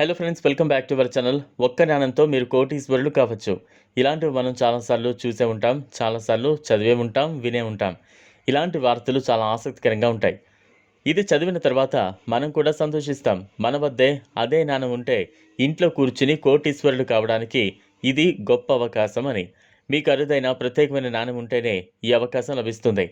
Hello friends welcome back to our channel ఒక్క జ్ఞానంతో మీరు కోటీశ్వరులు కావచ్చు. ఇలాంటివి మనం చాలాసార్లు చూసే ఉంటాం చాలాసార్లు చదివే ఉంటాం వినే ఉంటాం. ఇలాంటి వార్తలు చాలా ఆసక్తికరంగా ఉంటాయి. ఇది చదివిన తర్వాత మనం కూడా సంతోషిస్తాం. మన వద్దే అదే నాణం ఉంటే ఇంట్లో కూర్చుని కోటీశ్వరులు కావడానికి ఇది గొప్ప అవకాశం అని. మీకు అరుదైన ప్రత్యేకమైన జ్ఞానం ఉంటేనే ఈ అవకాశం లభిస్తుంది.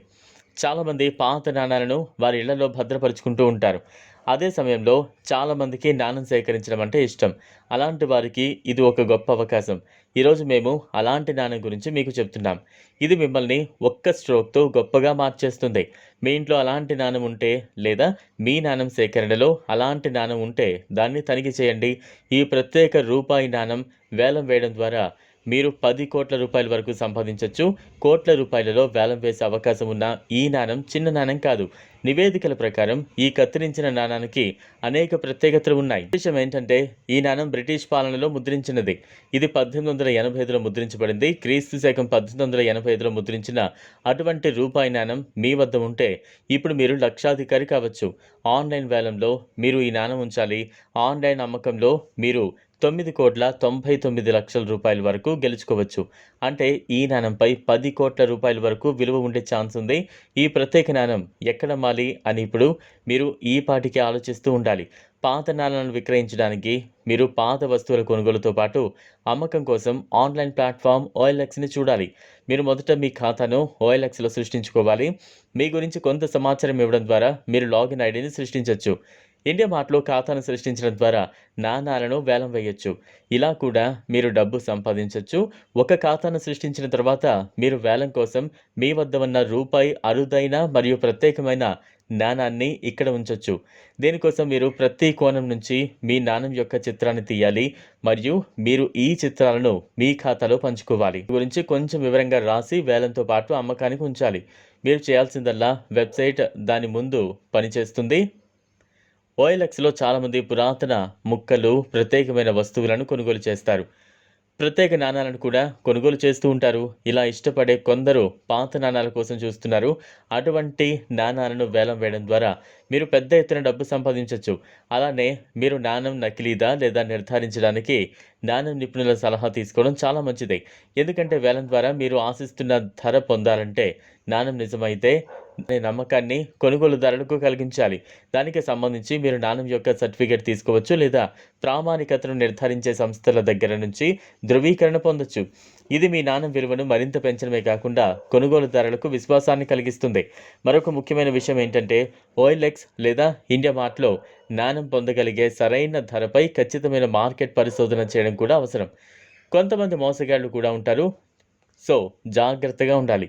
చాలామంది పాత నాణాలను వారి ఇళ్ళలో భద్రపరుచుకుంటూ ఉంటారు. అదే సమయంలో చాలామందికి నాణం సేకరించడం అంటే ఇష్టం. అలాంటి వారికి ఇది ఒక గొప్ప అవకాశం. ఈరోజు మేము అలాంటి నాణం గురించి మీకు చెప్తున్నాం. ఇది మిమ్మల్ని ఒక్క స్ట్రోక్తో గొప్పగా మార్చేస్తుంది. మీ ఇంట్లో అలాంటి నాణం ఉంటే లేదా మీ నాణం సేకరణలో అలాంటి నాణం ఉంటే దాన్ని తనిఖీ చేయండి. ఈ ప్రత్యేక రూపాయి నాణం వేలం వేయడం ద్వారా మీరు పది కోట్ల రూపాయల వరకు సంపాదించవచ్చు కోట్ల రూపాయలలో వేలం వేసే అవకాశం ఉన్న ఈ నాణం చిన్న నాణం కాదు. నివేదికల ప్రకారం ఈ కత్తిరించిన నాణానికి అనేక ప్రత్యేకతలు ఉన్నాయి. విషయం ఏంటంటే ఈ నాణం బ్రిటిష్ పాలనలో ముద్రించినది. ఇది పద్దెనిమిది వందల ఎనభై ఐదులో ముద్రించబడింది. క్రీస్తు శకం పద్దెనిమిది వందల ఎనభై ఐదులో ముద్రించిన అటువంటి రూపాయి నాణం మీ వద్ద ఉంటే ఇప్పుడు మీరు లక్షాధికారి కావచ్చు. ఆన్లైన్ వేలంలో మీరు ఈ నాణం ఉంచాలి. ఆన్లైన్ అమ్మకంలో మీరు తొమ్మిది కోట్ల తొంభై తొమ్మిది లక్షల రూపాయల వరకు గెలుచుకోవచ్చు. అంటే ఈ నాణంపై పది కోట్ల రూపాయల వరకు విలువ ఉండే ఛాన్స్ ఉంది. ఈ ప్రత్యేక నాణం ఎక్కడ అమ్మాలి అని ఇప్పుడు మీరు ఈ పాటికి ఆలోచిస్తూ ఉండాలి. పాత నాణాలను విక్రయించడానికి మీరు పాత వస్తువుల కొనుగోలుతో పాటు అమ్మకం కోసం ఆన్లైన్ ప్లాట్ఫామ్ ఓఎల్ఎక్స్ని చూడాలి. మీరు మొదట మీ ఖాతాను ఓఎల్ఎక్స్లో సృష్టించుకోవాలి. మీ గురించి కొంత సమాచారం ఇవ్వడం ద్వారా మీరు లాగిన్ ఐడిని సృష్టించవచ్చు ఇండియా మార్ట్లో ఖాతాను సృష్టించడం ద్వారా నాణాలను వేలం వేయొచ్చు. ఇలా కూడా మీరు డబ్బు సంపాదించవచ్చు ఒక ఖాతాను సృష్టించిన తర్వాత మీరు వేలం కోసం మీ వద్ద ఉన్న రూపాయి అరుదైన మరియు ప్రత్యేకమైన నాణాన్ని ఇక్కడ ఉంచవచ్చు దీనికోసం మీరు ప్రతి కోణం నుంచి మీ నాణం యొక్క చిత్రాన్ని తీయాలి మరియు మీరు ఈ చిత్రాలను మీ ఖాతాలో పంచుకోవాలి. గురించి కొంచెం వివరంగా రాసి వేలంతో పాటు అమ్మకానికి ఉంచాలి. మీరు చేయాల్సిందల్లా వెబ్సైట్ దాని ముందు పనిచేస్తుంది. ఓఎల్ఎక్స్లో చాలామంది పురాతన ముక్కలు ప్రత్యేకమైన వస్తువులను కొనుగోలు చేస్తారు. ప్రత్యేక నాణాలను కూడా కొనుగోలు చేస్తూ ఉంటారు. ఇలా ఇష్టపడే కొందరు పాత నాణాల కోసం చూస్తున్నారు. అటువంటి నాణాలను వేలం వేయడం ద్వారా మీరు పెద్ద ఎత్తున డబ్బు సంపాదించవచ్చు అలానే మీరు నాణం నకిలీదా లేదా నిర్ధారించడానికి నాణం నిపుణుల సలహా తీసుకోవడం చాలా మంచిది. ఎందుకంటే వేలం ద్వారా మీరు ఆశిస్తున్న ధర పొందాలంటే నాణం నిజమైతే అనే నమ్మకాన్ని కొనుగోలుదారులకు కలిగించాలి. దానికి సంబంధించి మీరు నాణం యొక్క సర్టిఫికేట్ తీసుకోవచ్చు లేదా ప్రామాణికతను నిర్ధారించే సంస్థల దగ్గర నుంచి ధృవీకరణ పొందొచ్చు. ఇది మీ నాణం విలువను మరింత పెంచడమే కాకుండా కొనుగోలుదారులకు విశ్వాసాన్ని కలిగిస్తుంది. మరొక ముఖ్యమైన విషయం ఏంటంటే ఓఎల్ఎక్స్ లేదా ఇండియా మార్ట్లో నాణం పొందగలిగే సరైన ధరపై ఖచ్చితమైన మార్కెట్ పరిశోధన చేయడం కూడా అవసరం. కొంతమంది మోసగాళ్ళు కూడా ఉంటారు. సో జాగ్రత్తగా ఉండాలి.